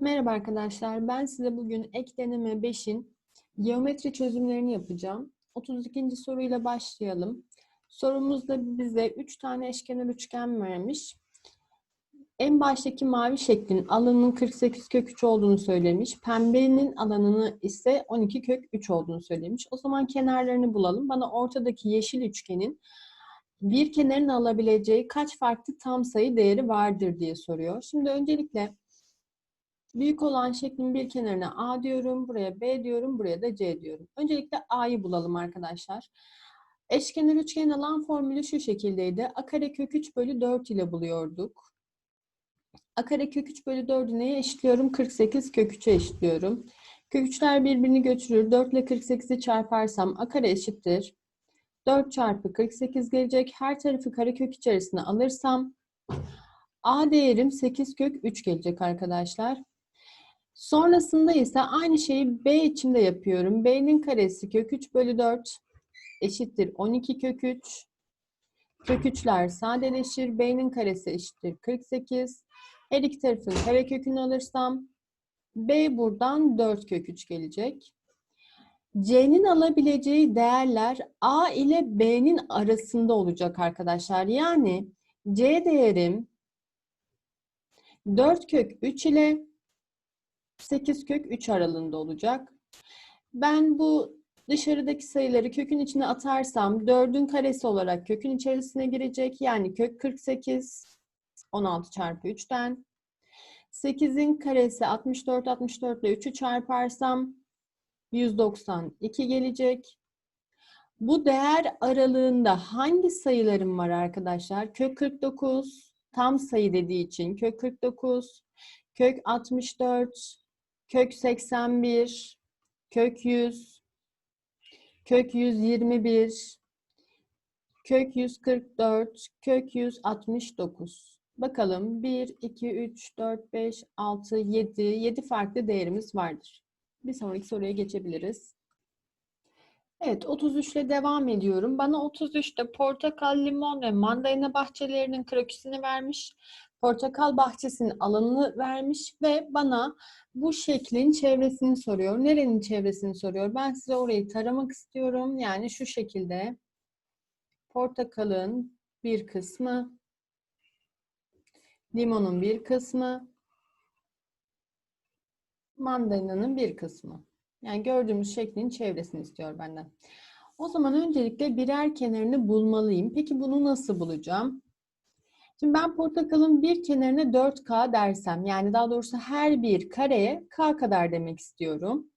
Merhaba arkadaşlar. Ben size bugün ek deneme 5'in geometri çözümlerini yapacağım. 32. soruyla başlayalım. Sorumuzda bize 3 tane eşkenar üçgen vermiş. En baştaki mavi şeklin alanının 48 kök 3 olduğunu söylemiş. Pembenin alanını ise 12 kök 3 olduğunu söylemiş. O zaman kenarlarını bulalım. Bana ortadaki yeşil üçgenin bir kenarın alabileceği kaç farklı tam sayı değeri vardır diye soruyor. Şimdi öncelikle Büyük olan şeklin bir kenarına A diyorum, buraya B diyorum, buraya da C diyorum. Öncelikle A'yı bulalım arkadaşlar. Eşkenar üçgen alan formülü şu şekildeydi. A kare kök 3 bölü 4 ile buluyorduk. A kare kök 3 bölü 4'ü neye eşitliyorum? 48 kök 3'e eşitliyorum. Kök 3'ler birbirini götürür. 4 ile 48'i çarparsam A kare eşittir. 4 çarpı 48 gelecek. Her tarafı kare kök içerisine alırsam A değerim 8 kök 3 gelecek arkadaşlar. Sonrasında ise aynı şeyi B için de yapıyorum. B'nin karesi kök 3 bölü 4 eşittir 12 kök 3. Kök 3'ler sadeleşir. B'nin karesi eşittir 48. Her iki tarafın kare kökünü alırsam B buradan 4 kök 3 gelecek. C'nin alabileceği değerler A ile B'nin arasında olacak arkadaşlar. Yani C değerim 4 kök 3 ile 8 kök 3 aralığında olacak. Ben bu dışarıdaki sayıları kökün içine atarsam 4'ün karesi olarak kökün içerisine girecek. Yani kök 48 16 çarpı 3'ten. 8'in karesi 64 64 ile 3'ü çarparsam 192 gelecek. Bu değer aralığında hangi sayılarım var arkadaşlar? Kök 49 tam sayı dediği için kök 49, kök 64, kök 81, kök 100, kök 121, kök 144, kök 169. Bakalım 1, 2, 3, 4, 5, 6, 7, 7 farklı değerimiz vardır. Bir sonraki soruya geçebiliriz. Evet, 33 ile devam ediyorum. Bana 33'te portakal, limon ve mandalina bahçelerinin krokisini vermiş. Portakal bahçesinin alanını vermiş ve bana bu şeklin çevresini soruyor. Nerenin çevresini soruyor? Ben size orayı taramak istiyorum. Yani şu şekilde portakalın bir kısmı, limonun bir kısmı, mandalina'nın bir kısmı. Yani gördüğümüz şeklin çevresini istiyor benden. O zaman öncelikle birer kenarını bulmalıyım. Peki bunu nasıl bulacağım? Şimdi ben portakalın bir kenarına 4K dersem, yani daha doğrusu her bir kareye K kadar demek istiyorum.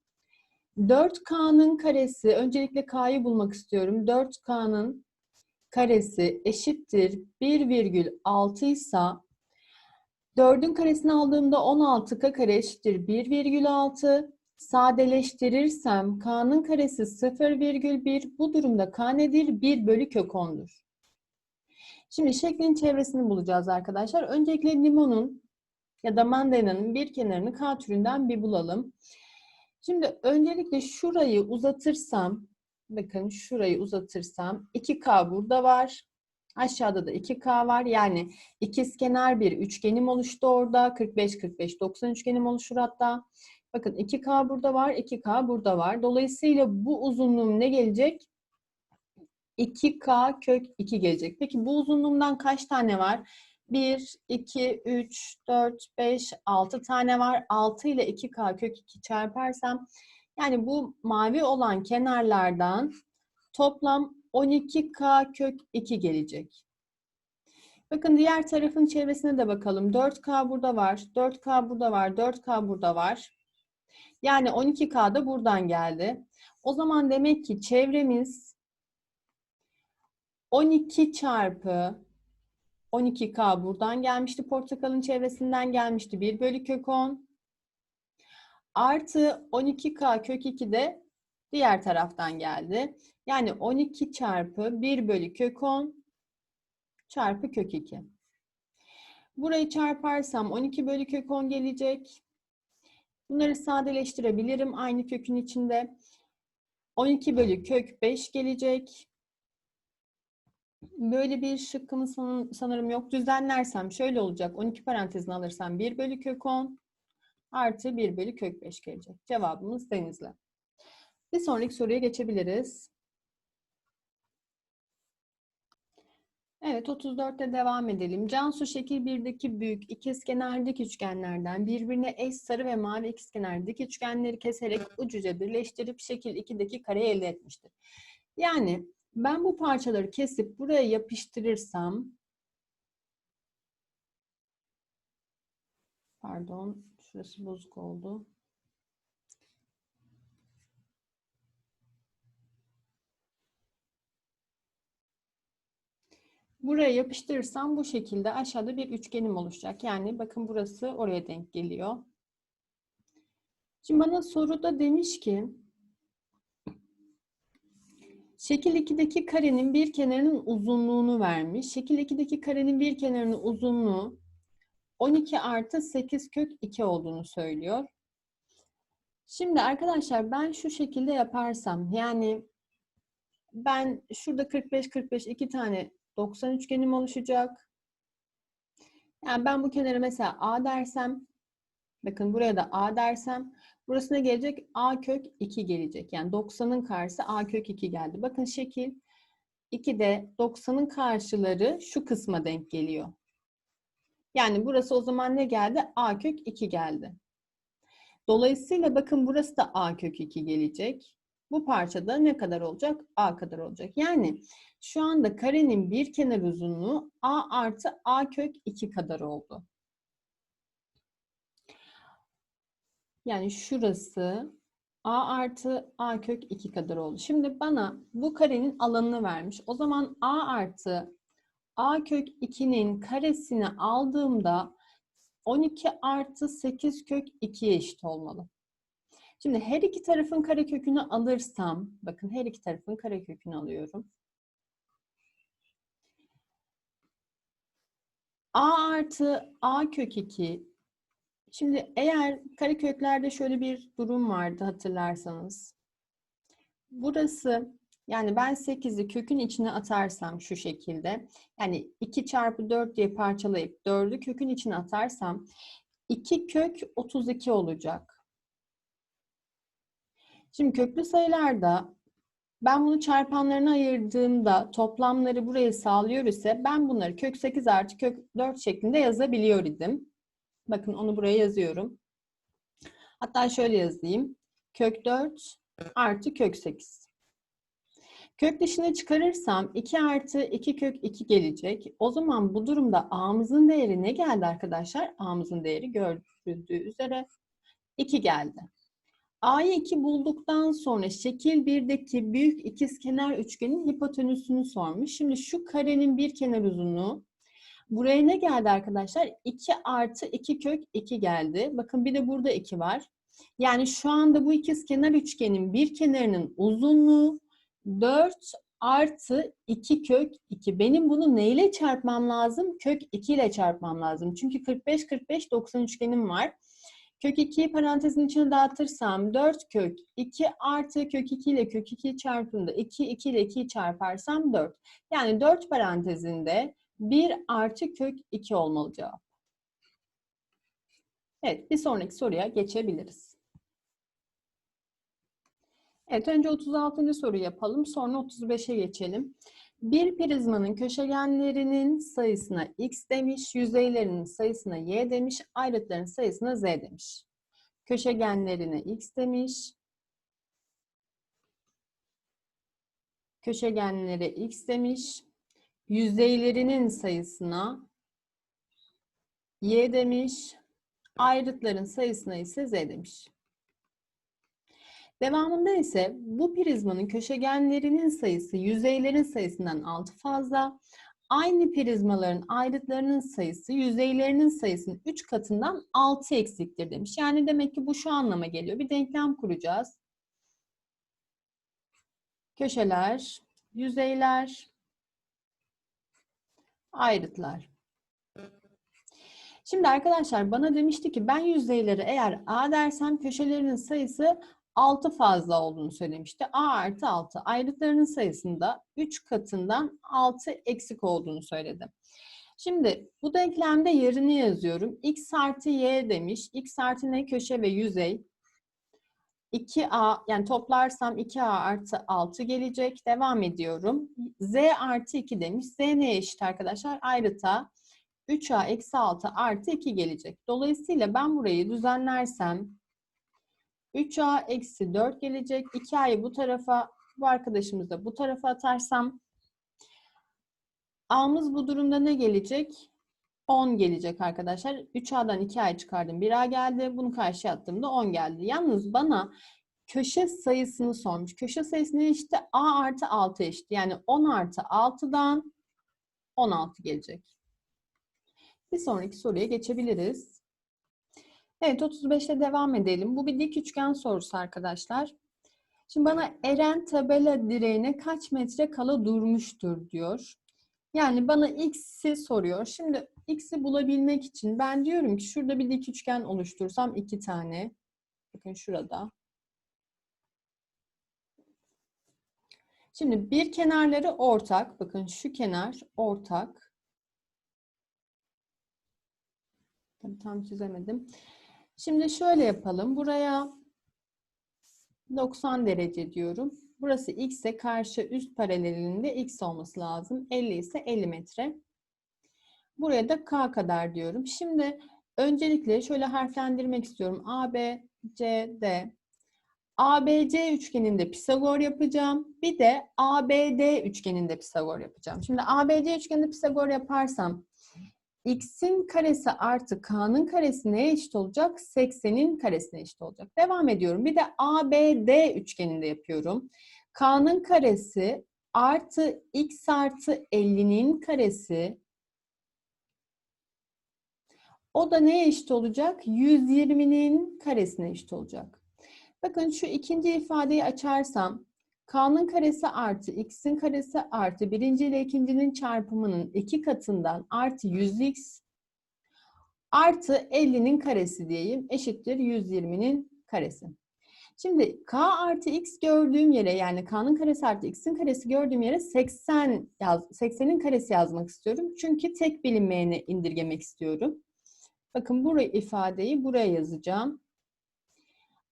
4K'nın karesi, öncelikle K'yı bulmak istiyorum. 4K'nın karesi eşittir 1,6 ise 4'ün karesini aldığımda 16K kare eşittir 1,6. Sadeleştirirsem K'nın karesi 0,1. Bu durumda K nedir? 1 bölü kök 10'dur. Şimdi şeklin çevresini bulacağız arkadaşlar. Öncelikle limonun ya da mandalina'nın bir kenarını K türünden bir bulalım. Şimdi öncelikle şurayı uzatırsam, bakın şurayı uzatırsam 2K burada var. Aşağıda da 2K var. Yani ikizkenar bir üçgenim oluştu orada. 45 45 90 üçgenim oluşur hatta. Bakın 2K burada var, 2K burada var. Dolayısıyla bu uzunluğum ne gelecek? 2K kök 2 gelecek. Peki bu uzunluğumdan kaç tane var? 1, 2, 3, 4, 5, 6 tane var. 6 ile 2K kök 2 çarparsam yani bu mavi olan kenarlardan toplam 12K kök 2 gelecek. Bakın diğer tarafın çevresine de bakalım. 4K burada var, 4K burada var, 4K burada var. Yani 12K da buradan geldi. O zaman demek ki çevremiz 12 çarpı 12K buradan gelmişti. Portakalın çevresinden gelmişti. 1 bölü kök 10. Artı 12K kök 2 de diğer taraftan geldi. Yani 12 çarpı 1 bölü kök 10 çarpı kök 2. Burayı çarparsam 12 bölü kök 10 gelecek. Bunları sadeleştirebilirim aynı kökün içinde. 12 bölü kök 5 gelecek. Böyle bir şıkkımız sanırım yok. Düzenlersem şöyle olacak. 12 parantezini alırsam 1 bölü kök 10 Artı 1 bölü kök 5 gelecek. Cevabımız Denizli. Bir sonraki soruya geçebiliriz. Evet 34'te devam edelim. Cansu şekil 1'deki büyük ikizkenar dik üçgenlerden birbirine eş sarı ve mavi ikizkenar dik üçgenleri keserek ucuca birleştirip şekil 2'deki kareyi elde etmiştir. Yani ben bu parçaları kesip buraya yapıştırırsam pardon şurası bozuk oldu. Buraya yapıştırırsam bu şekilde aşağıda bir üçgenim oluşacak. Yani bakın burası oraya denk geliyor. Şimdi bana soruda demiş ki şekil 2'deki karenin bir kenarının uzunluğunu vermiş. Şekil 2'deki karenin bir kenarının uzunluğu 12 artı 8 kök 2 olduğunu söylüyor. Şimdi arkadaşlar ben şu şekilde yaparsam yani ben şurada 45 45 iki tane 90 üçgenim oluşacak. Yani ben bu kenara mesela A dersem, bakın buraya da A dersem, burasına gelecek A kök 2 gelecek. Yani 90'ın karşısı A kök 2 geldi. Bakın şekil 2'de 90'ın karşıları şu kısma denk geliyor. Yani burası o zaman ne geldi? A kök 2 geldi. Dolayısıyla bakın burası da A kök 2 gelecek. Bu parçada ne kadar olacak? A kadar olacak. Yani şu anda karenin bir kenar uzunluğu A artı A kök 2 kadar oldu. Yani şurası A artı A kök 2 kadar oldu. Şimdi bana bu karenin alanını vermiş. O zaman A artı A kök 2'nin karesini aldığımda 12 artı 8 kök 2'ye eşit olmalı. Şimdi her iki tarafın karekökünü alırsam, bakın her iki tarafın karekökünü alıyorum. A artı A kök 2. Şimdi eğer kareköklerde şöyle bir durum vardı hatırlarsanız. Burası yani ben 8'i kökün içine atarsam şu şekilde. Yani 2 çarpı 4 diye parçalayıp 4'ü kökün içine atarsam 2 kök 32 olacak. Şimdi köklü sayılarda ben bunu çarpanlarına ayırdığımda toplamları buraya sağlıyor ise ben bunları kök 8 artı kök 4 şeklinde yazabiliyor idim. Bakın onu buraya yazıyorum. Hatta şöyle yazayım. Kök 4 artı kök 8. Kök dışına çıkarırsam 2 artı 2 kök 2 gelecek. O zaman bu durumda a'mızın değeri ne geldi arkadaşlar? a'mızın değeri gördüğü üzere 2 geldi. A'yı 2 bulduktan sonra şekil 1'deki büyük ikizkenar üçgenin hipotenüsünü sormuş. Şimdi şu karenin bir kenar uzunluğu buraya ne geldi arkadaşlar? 2 artı 2 kök 2 geldi. Bakın bir de burada 2 var. Yani şu anda bu ikizkenar üçgenin bir kenarının uzunluğu 4 artı 2 kök 2. Benim bunu neyle çarpmam lazım? Kök 2 ile çarpmam lazım. Çünkü 45 45 90 üçgenim var. Kök 2'yi parantezin içine dağıtırsam 4 kök 2 artı kök 2 ile kök 2 çarpımda 2, 2 ile 2'yi çarparsam 4. Yani 4 parantezinde 1 artı kök 2 olmalı cevap. Evet bir sonraki soruya geçebiliriz. Evet önce 36. soru yapalım sonra 35'e geçelim. Bir prizmanın köşegenlerinin sayısına x demiş, yüzeylerinin sayısına y demiş, ayrıtların sayısına z demiş. Köşegenlerine x demiş. Köşegenlere x demiş. Yüzeylerinin sayısına y demiş. Ayrıtların sayısına ise z demiş. Devamında ise bu prizmanın köşegenlerinin sayısı yüzeylerin sayısından 6 fazla. Aynı prizmaların ayrıtlarının sayısı yüzeylerinin sayısının 3 katından 6 eksiktir demiş. Yani demek ki bu şu anlama geliyor. Bir denklem kuracağız. Köşeler, yüzeyler, ayrıtlar. Şimdi arkadaşlar bana demişti ki ben yüzeyleri eğer A dersem köşelerinin sayısı 6 fazla olduğunu söylemişti. A artı 6 ayrıtlarının sayısında 3 katından 6 eksik olduğunu söyledi. Şimdi bu denklemde yerini yazıyorum. x artı y demiş. x artı ne? Köşe ve yüzey. 2a yani toplarsam 2a artı 6 gelecek. Devam ediyorum. z artı 2 demiş. z neye eşit arkadaşlar? Ayrıta 3a eksi 6 artı 2 gelecek. Dolayısıyla ben burayı düzenlersem 3a eksi 4 gelecek. 2a'yı bu tarafa, bu arkadaşımızı da bu tarafa atarsam a'mız bu durumda ne gelecek? 10 gelecek arkadaşlar. 3A'dan 2A çıkardım. 1A geldi. Bunu karşıya attığımda 10 geldi. Yalnız bana köşe sayısını sormuş. Köşe sayısı ne işte? A artı 6 eşit. Yani 10 artı 6'dan 16 gelecek. Bir sonraki soruya geçebiliriz. Evet 35'te devam edelim. Bu bir dik üçgen sorusu arkadaşlar. Şimdi bana Eren tabela direğine kaç metre kala durmuştur diyor. Yani bana x'i soruyor. Şimdi x'i bulabilmek için ben diyorum ki şurada bir dik üçgen oluştursam iki tane. Bakın şurada. Şimdi bir kenarları ortak. Bakın şu kenar ortak. Tabii tam çizemedim. Şimdi şöyle yapalım. Buraya 90 derece diyorum. Burası x ise karşı üst paralelinde x olması lazım. 50 ise 50 metre. Buraya da k kadar diyorum. Şimdi öncelikle şöyle harflendirmek istiyorum. A, B, C, D. ABC üçgeninde Pisagor yapacağım. Bir de ABD üçgeninde Pisagor yapacağım. Şimdi ABC üçgeninde Pisagor yaparsam x'in karesi artı k'nın karesi neye eşit olacak? 80'in karesine eşit olacak. Devam ediyorum. Bir de ABD üçgeninde yapıyorum. K'nın karesi artı x artı 50'nin karesi o da neye eşit olacak? 120'nin karesine eşit olacak. Bakın şu ikinci ifadeyi açarsam K'nın karesi artı x'in karesi artı birinci ile ikincinin çarpımının iki katından artı 100x artı 50'nin karesi diyeyim eşittir 120'nin karesi. Şimdi k artı x gördüğüm yere yani k'nın karesi artı x'in karesi gördüğüm yere 80 yaz, 80'in karesi yazmak istiyorum. Çünkü tek bilinmeyene indirgemek istiyorum. Bakın bu ifadeyi buraya yazacağım.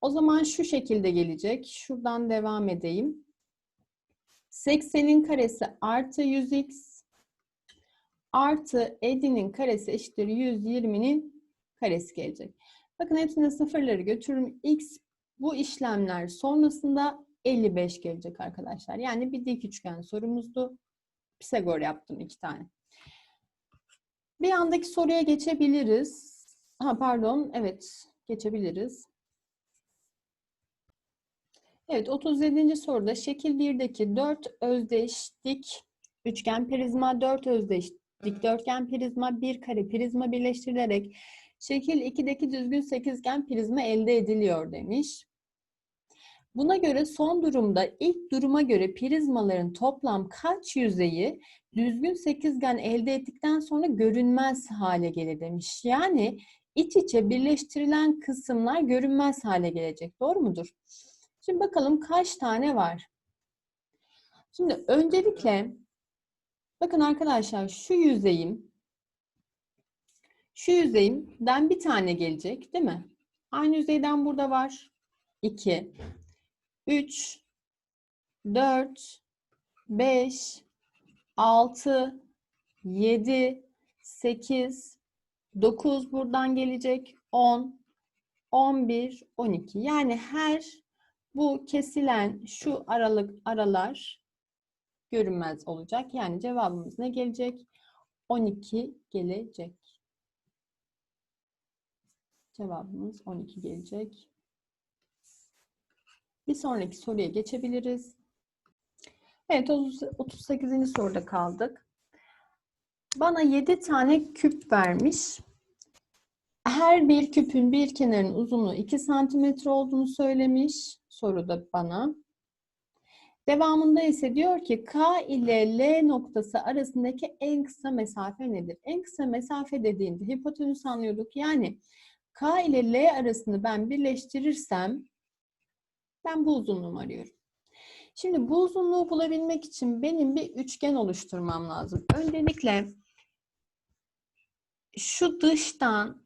O zaman şu şekilde gelecek. Şuradan devam edeyim. 80'in karesi artı 100x artı 50'nin karesi eşittir 120'nin karesi gelecek. Bakın hepsine sıfırları götürürüm. x bu işlemler sonrasında 55 gelecek arkadaşlar. Yani bir dik üçgen sorumuzdu. Pisagor yaptım iki tane. Bir yandaki soruya geçebiliriz. Ha pardon, evet geçebiliriz. Evet 37. soruda şekil 1'deki 4 özdeş dik üçgen prizma, 4 özdeş dikdörtgen prizma, bir kare prizma birleştirilerek şekil 2'deki düzgün sekizgen prizma elde ediliyor demiş. Buna göre son durumda ilk duruma göre prizmaların toplam kaç yüzeyi düzgün sekizgen elde ettikten sonra görünmez hale gelir demiş. Yani iç içe birleştirilen kısımlar görünmez hale gelecek. Doğru mudur? Şimdi bakalım kaç tane var? Şimdi öncelikle bakın arkadaşlar şu yüzeyim şu yüzeyimden bir tane gelecek değil mi? Aynı yüzeyden burada var. 2 3 4 5 6 7 8 9 buradan gelecek 10 11 12 yani her bu kesilen şu aralık aralar görünmez olacak. Yani cevabımız ne gelecek? 12 gelecek. Cevabımız 12 gelecek. Bir sonraki soruya geçebiliriz. Evet 38. soruda kaldık. Bana 7 tane küp vermiş. Her bir küpün bir kenarının uzunluğu 2 santimetre olduğunu söylemiş soruda bana. Devamında ise diyor ki K ile L noktası arasındaki en kısa mesafe nedir? En kısa mesafe dediğinde hipotenüs anlıyorduk. Yani K ile L arasını ben birleştirirsem ben bu uzunluğumu arıyorum. Şimdi bu uzunluğu bulabilmek için benim bir üçgen oluşturmam lazım. Öncelikle şu dıştan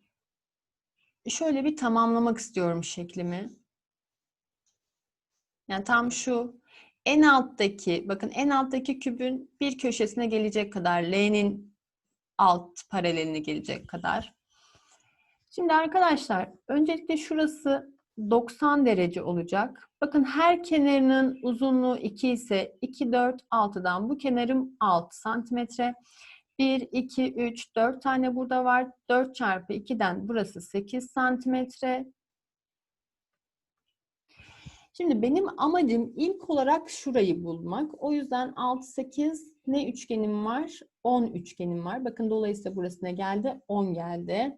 şöyle bir tamamlamak istiyorum şeklimi. Yani tam şu en alttaki, bakın en alttaki kübün bir köşesine gelecek kadar, L'nin alt paraleline gelecek kadar. Şimdi arkadaşlar, öncelikle şurası 90 derece olacak. Bakın her kenarının uzunluğu 2 ise 2, 4, 6'dan bu kenarım 6 santimetre. 1, 2, 3, 4 tane burada var. 4 çarpı 2'den burası 8 santimetre. Şimdi benim amacım ilk olarak şurayı bulmak. O yüzden 6, 8 ne üçgenim var? 10 üçgenim var. Bakın dolayısıyla burası ne geldi? 10 geldi.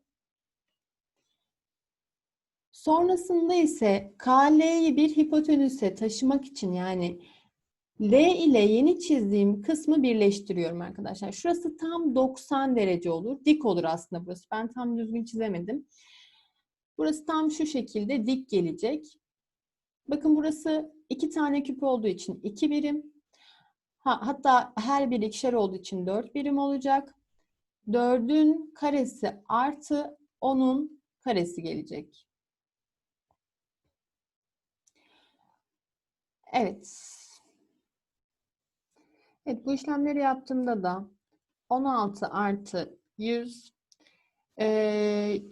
Sonrasında ise KL'yi bir hipotenüse taşımak için yani L ile yeni çizdiğim kısmı birleştiriyorum arkadaşlar. Şurası tam 90 derece olur. Dik olur aslında burası. Ben tam düzgün çizemedim. Burası tam şu şekilde dik gelecek. Bakın burası iki tane küp olduğu için iki birim. Ha, hatta her biri ikişer olduğu için dört birim olacak. Dördün karesi artı onun karesi gelecek. Evet. Evet bu işlemleri yaptığımda da 16 artı 100 e,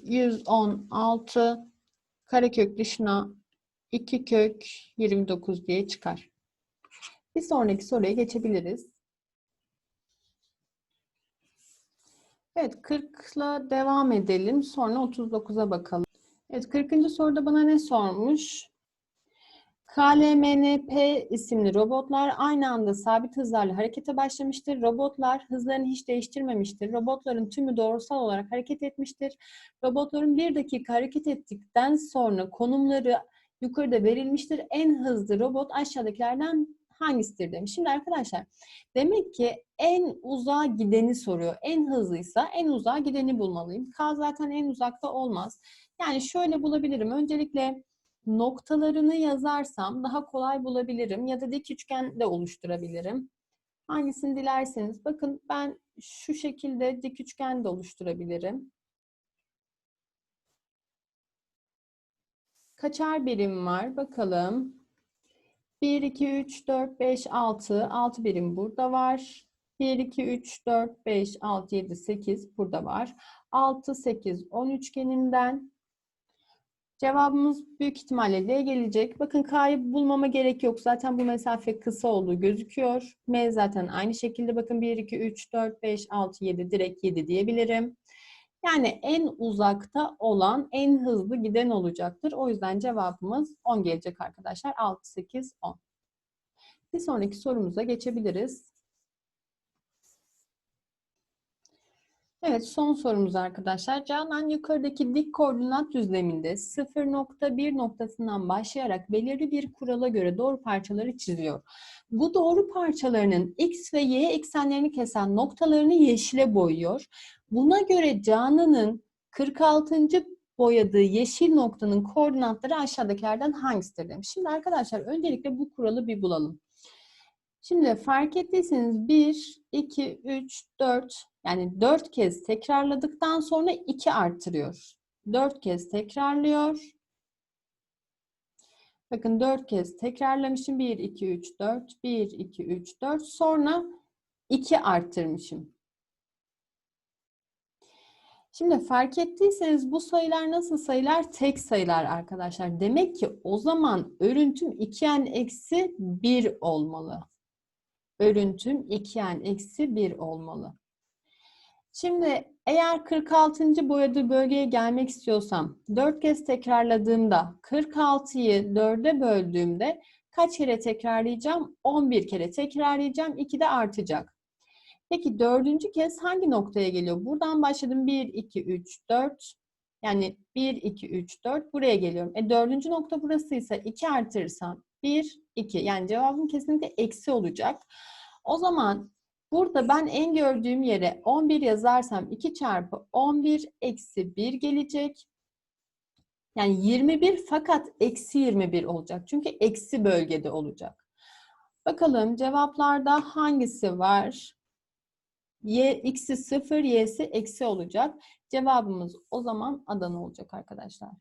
116 karekök dışına 2 kök 29 diye çıkar. Bir sonraki soruya geçebiliriz. Evet 40 ile devam edelim. Sonra 39'a bakalım. Evet 40. soruda bana ne sormuş? KLMNP isimli robotlar aynı anda sabit hızlarla harekete başlamıştır. Robotlar hızlarını hiç değiştirmemiştir. Robotların tümü doğrusal olarak hareket etmiştir. Robotların bir dakika hareket ettikten sonra konumları yukarıda verilmiştir. En hızlı robot aşağıdakilerden hangisidir demiş. Şimdi arkadaşlar demek ki en uzağa gideni soruyor. En hızlıysa en uzağa gideni bulmalıyım. K zaten en uzakta olmaz. Yani şöyle bulabilirim. Öncelikle noktalarını yazarsam daha kolay bulabilirim ya da dik üçgen de oluşturabilirim. Hangisini dilerseniz. Bakın ben şu şekilde dik üçgen de oluşturabilirim. Kaçar birim var? Bakalım. 1, 2, 3, 4, 5, 6. 6 birim burada var. 1, 2, 3, 4, 5, 6, 7, 8 burada var. 6, 8, 10 üçgeninden Cevabımız büyük ihtimalle D gelecek. Bakın K'yı bulmama gerek yok. Zaten bu mesafe kısa olduğu gözüküyor. M zaten aynı şekilde. Bakın 1, 2, 3, 4, 5, 6, 7 direkt 7 diyebilirim. Yani en uzakta olan en hızlı giden olacaktır. O yüzden cevabımız 10 gelecek arkadaşlar. 6, 8, 10. Bir sonraki sorumuza geçebiliriz. Evet son sorumuz arkadaşlar. Canan yukarıdaki dik koordinat düzleminde 0.1 noktasından başlayarak belirli bir kurala göre doğru parçaları çiziyor. Bu doğru parçalarının x ve y eksenlerini kesen noktalarını yeşile boyuyor. Buna göre Canan'ın 46. boyadığı yeşil noktanın koordinatları aşağıdakilerden hangisidir demiş. Şimdi arkadaşlar öncelikle bu kuralı bir bulalım. Şimdi fark ettiyseniz 1, 2, 3, 4 yani 4 kez tekrarladıktan sonra 2 artırıyor. 4 kez tekrarlıyor. Bakın 4 kez tekrarlamışım. 1, 2, 3, 4. 1, 2, 3, 4. Sonra 2 arttırmışım. Şimdi fark ettiyseniz bu sayılar nasıl sayılar? Tek sayılar arkadaşlar. Demek ki o zaman örüntüm 2n eksi 1 olmalı. Örüntüm 2n eksi 1 olmalı. Şimdi eğer 46. boyadığı bölgeye gelmek istiyorsam 4 kez tekrarladığımda 46'yı 4'e böldüğümde kaç kere tekrarlayacağım? 11 kere tekrarlayacağım. 2 de artacak. Peki dördüncü kez hangi noktaya geliyor? Buradan başladım 1, 2, 3, 4. Yani 1, 2, 3, 4 buraya geliyorum. E dördüncü nokta burasıysa 2 artırırsam 1, 2. Yani cevabım kesinlikle eksi olacak. O zaman Burada ben en gördüğüm yere 11 yazarsam 2 çarpı 11 eksi 1 gelecek. Yani 21 fakat eksi 21 olacak. Çünkü eksi bölgede olacak. Bakalım cevaplarda hangisi var? y x'i 0, y'si eksi olacak. Cevabımız o zaman Adana olacak arkadaşlar.